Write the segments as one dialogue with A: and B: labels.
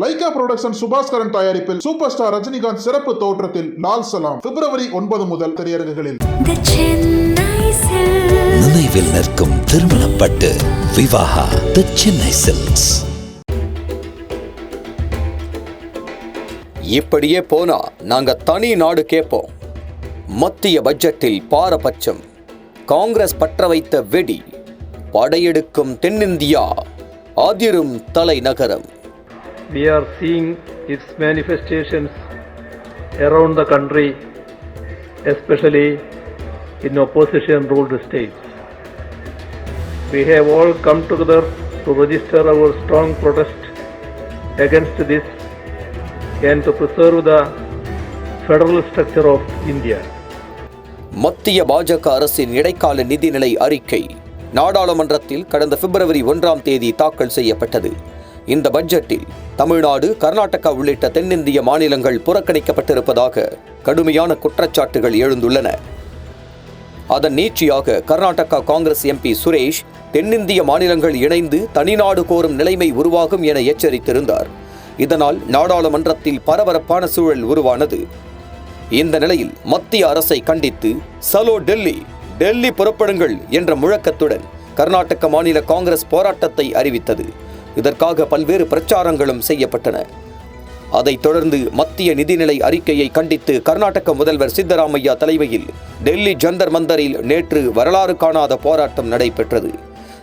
A: Lyca production Subaskaran தயாரிப்பில் super star Rajinikanth சிறப்பு தோற்றத்தில் லால் சலாம். பிப்ரவரி ஒன்பது முதல் திரையரங்குகளில்.
B: நினைவில் நிற்கும் திருமணப்பட்டு விவாகா தி சென்னை சில்க்ஸ்
C: இப்படியே போனா நாங்க தனி நாடு கேட்போம் மத்திய பட்ஜெட்டில் பாரபட்சம். காங்கிரஸ் பற்ற வைத்த வெடி. படையெடுக்கும் தென்னிந்தியா. அதிரும் தலைநகரம்.
D: We are seeing its manifestations around the country, especially in opposition ruled states. We have all come together to register our strong protest against this and to preserve the federal structure of India.
C: மத்திய பாஜக அரசின் இடைக்கால நிதிநிலை அறிக்கை நாடாளுமன்றத்தில் கடந்த பிப்ரவரி ஒன்றாம் தேதி தாக்கல் செய்யப்பட்டது இந்த பட்ஜெட்டில் தமிழ்நாடு கர்நாடகா உள்ளிட்ட தென்னிந்திய மாநிலங்கள் புறக்கணிக்கப்பட்டிருப்பதாக கடுமையான குற்றச்சாட்டுகள் எழுந்துள்ளன. அதன் நீட்சியாக கர்நாடகா காங்கிரஸ் எம்பி சுரேஷ் தென்னிந்திய மாநிலங்கள் இணைந்து தனிநாடு கோரும் நிலைமை உருவாகும் என எச்சரித்திருந்தார். இதனால் நாடாளுமன்றத்தில் பரபரப்பான சூழல் உருவானது. இந்த நிலையில் மத்திய அரசை கண்டித்து சலோ டெல்லி டெல்லி புறப்படுங்கள் என்ற முழக்கத்துடன் கர்நாடக மாநில காங்கிரஸ் போராட்டத்தை அறிவித்தது. இதற்காக பல்வேறு பிரச்சாரங்களும் செய்யப்பட்டன. அதைத் தொடர்ந்து மத்திய நிதிநிலை அறிக்கையை கண்டித்து கர்நாடக முதல்வர் சித்தராமையா தலைமையில் டெல்லி ஜந்தர் மந்தரில் நேற்று வரலாறு காணாத போராட்டம் நடைபெற்றது.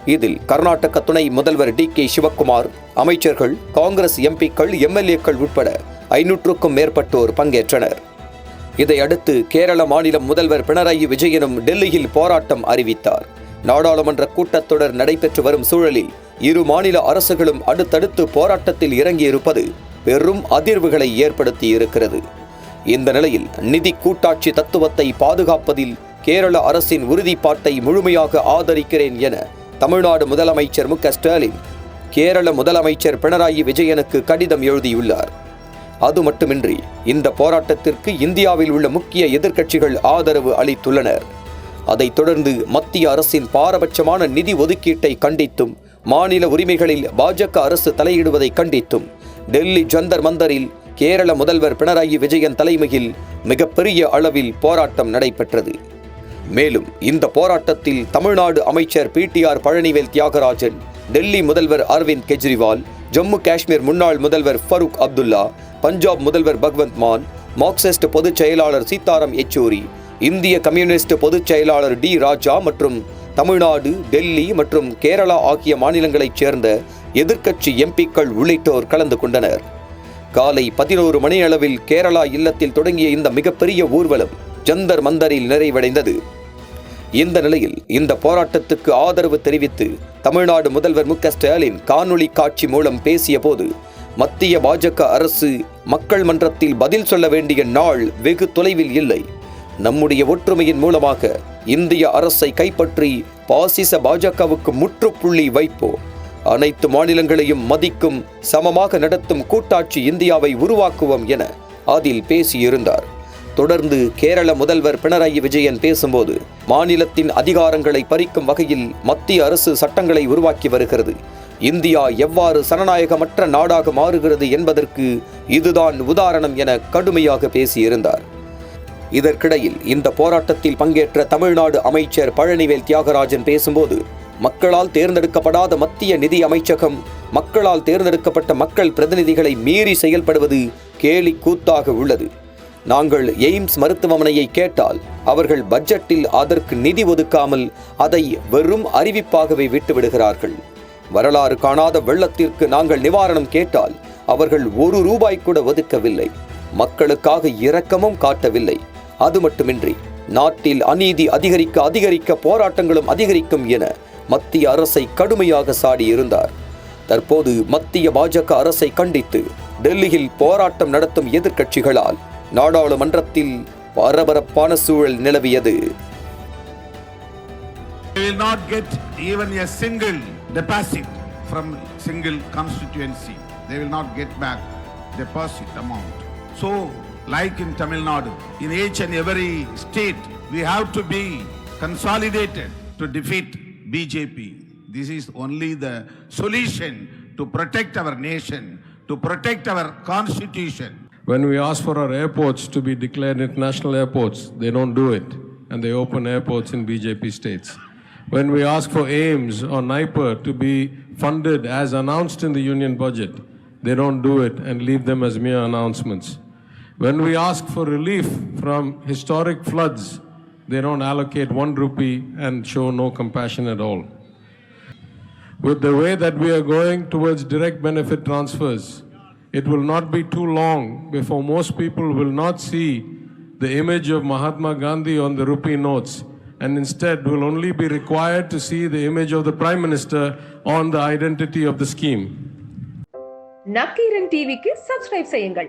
C: இதில் கர்நாடக துணை முதல்வர் டி கே சிவக்குமார் அமைச்சர்கள் காங்கிரஸ் எம்பிக்கள் எம்எல்ஏக்கள் உட்பட ஐநூற்றுக்கும் மேற்பட்டோர் பங்கேற்றனர். இதையடுத்து கேரள மாநிலம் முதல்வர் பினராயி விஜயனும் டெல்லியில் போராட்டம் அறிவித்தார். நாடாளுமன்ற கூட்டத்தொடர் நடைபெற்று வரும் சூழலில் இரு மாநில அரசுகளும் அடுத்தடுத்து போராட்டத்தில் இறங்கியிருப்பது பெரும் அதிர்வுகளை ஏற்படுத்தி இருக்கிறது இந்த நிலையில் நிதி கூட்டாட்சி தத்துவத்தை பாதுகாப்பதில் கேரள அரசின் உறுதிப்பாட்டை முழுமையாக ஆதரிக்கிறேன் என தமிழ்நாடு முதலமைச்சர் மு ஸ்டாலின் கேரள முதலமைச்சர் பினராயி விஜயனுக்கு கடிதம் எழுதியுள்ளார். அது மட்டுமின்றி இந்த போராட்டத்திற்கு இந்தியாவில் உள்ள முக்கிய எதிர்க்கட்சிகள் ஆதரவு அளித்துள்ளனர். அதைத் தொடர்ந்து மத்திய அரசின் பாரபட்சமான நிதி ஒதுக்கீட்டை கண்டித்தும் மாநில உரிமைகளில் பாஜக அரசு தலையிடுவதை கண்டித்தும் டெல்லி ஜந்தர் மந்தரில் கேரள முதல்வர் பினராயி விஜயன் தலைமையில் மிகப்பெரிய அளவில் போராட்டம் நடைபெற்றது. மேலும் இந்த போராட்டத்தில் தமிழ்நாடு அமைச்சர் பிடிஆர் பழனிவேல் தியாகராஜன் டெல்லி முதல்வர் அரவிந்த் கெஜ்ரிவால் ஜம்மு காஷ்மீர் முன்னாள் முதல்வர் ஃபரூக் அப்துல்லா பஞ்சாப் முதல்வர் பகவந்த் மான் மார்க்சிஸ்ட் பொதுச் செயலாளர் சீதாராம் யெச்சூரி இந்திய கம்யூனிஸ்ட் பொதுச் செயலாளர் டி ராஜா மற்றும் தமிழ்நாடு டெல்லி மற்றும் கேரளா ஆகிய மாநிலங்களைச் சேர்ந்த எதிர்க்கட்சி எம்பிக்கள் உள்ளிட்டோர் கலந்து கொண்டனர். காலை பதினோரு மணியளவில் கேரளா இல்லத்தில் தொடங்கிய இந்த மிகப்பெரிய ஊர்வலம் ஜந்தர் மந்தரில் நிறைவடைந்தது. இந்த நிலையில் இந்த போராட்டத்துக்கு ஆதரவு தெரிவித்து தமிழ்நாடு முதல்வர் மு ஸ்டாலின் காணொளி காட்சி மூலம் பேசிய போது மத்திய பாஜக அரசு மக்கள் மன்றத்தில் பதில் சொல்ல வேண்டிய நாள் வெகு தொலைவில் இல்லை. நம்முடைய ஒற்றுமையின் மூலமாக இந்திய அரசை கைப்பற்றி பாசிச பாஜகவுக்கு முற்றுப்புள்ளி வைப்போம். அனைத்து மாநிலங்களையும் மதிக்கும் சமமாக நடத்தும் கூட்டாட்சி இந்தியாவை உருவாக்குவோம் என அதில் பேசியிருந்தார். தொடர்ந்து கேரள முதல்வர் பினராயி விஜயன் பேசும்போது மாநிலத்தின் அதிகாரங்களை பறிக்கும் வகையில் மத்திய அரசு சட்டங்களை உருவாக்கி வருகிறது. இந்தியா எவ்வாறு சனநாயகமற்ற நாடாக மாறுகிறது என்பதற்கு இதுதான் உதாரணம் என கடுமையாக பேசியிருந்தார். இதற்கிடையில் இந்த போராட்டத்தில் பங்கேற்ற தமிழ்நாடு அமைச்சர் பழனிவேல் தியாகராஜன் பேசும்போது மக்களால் தேர்ந்தெடுக்கப்படாத மத்திய நிதி அமைச்சகம் மக்களால் தேர்ந்தெடுக்கப்பட்ட மக்கள் பிரதிநிதிகளை மீறி செயல்படுவது கேலி கூத்தாக உள்ளது. நாங்கள் எய்ம்ஸ் மருத்துவமனையை கேட்டால் அவர்கள் பட்ஜெட்டில் அதற்கு நிதி ஒதுக்காமல் அதை வெறும் அறிவிப்பாகவே விட்டுவிடுகிறார்கள். வரலாறு காணாத வெள்ளத்திற்கு நாங்கள் நிவாரணம் கேட்டால் அவர்கள் ஒரு ரூபாய் கூட ஒதுக்கவில்லை. மக்களுக்காக இரக்கமும் காட்டவில்லை. அது மட்டுமின்றி நாட்டில் அநீதி அதிகரிக்க அதிகரிக்க போராட்டங்களும் அதிகரிக்கும் என மத்திய அரசை கடுமையாக சாடியிருந்தார் தற்போது மத்திய பாஜக அரசை கண்டித்து டெல்லியில் போராட்டம் நடத்தும் எதிர்க்கட்சிகளால் நாடாளுமன்றத்தில் பரபரப்பான சூழல் நிலவியது
E: They will not get even a from single constituency. They will not get back deposit amount. So, like in Tamil Nadu, in each and every state, we have to be consolidated to defeat BJP. This is only the solution to protect our nation, to protect our constitution.
F: When we ask for our airports to be declared international airports, they don't do it, and they open airports in BJP states. When we ask for AIMS or NIPER to be funded as announced in the union budget, they don't do it and leave them as mere announcements. When we ask for relief from historic floods, they don't allocate one rupee and show no compassion at all. With the way that we are going towards direct benefit transfers, it will not be too long before most people will not see the image of Mahatma Gandhi on the rupee notes and instead will only be required to see the image of the Prime Minister on the identity of the scheme.
G: Nakkheeran டிவிக்கு subscribe செய்யுங்கள்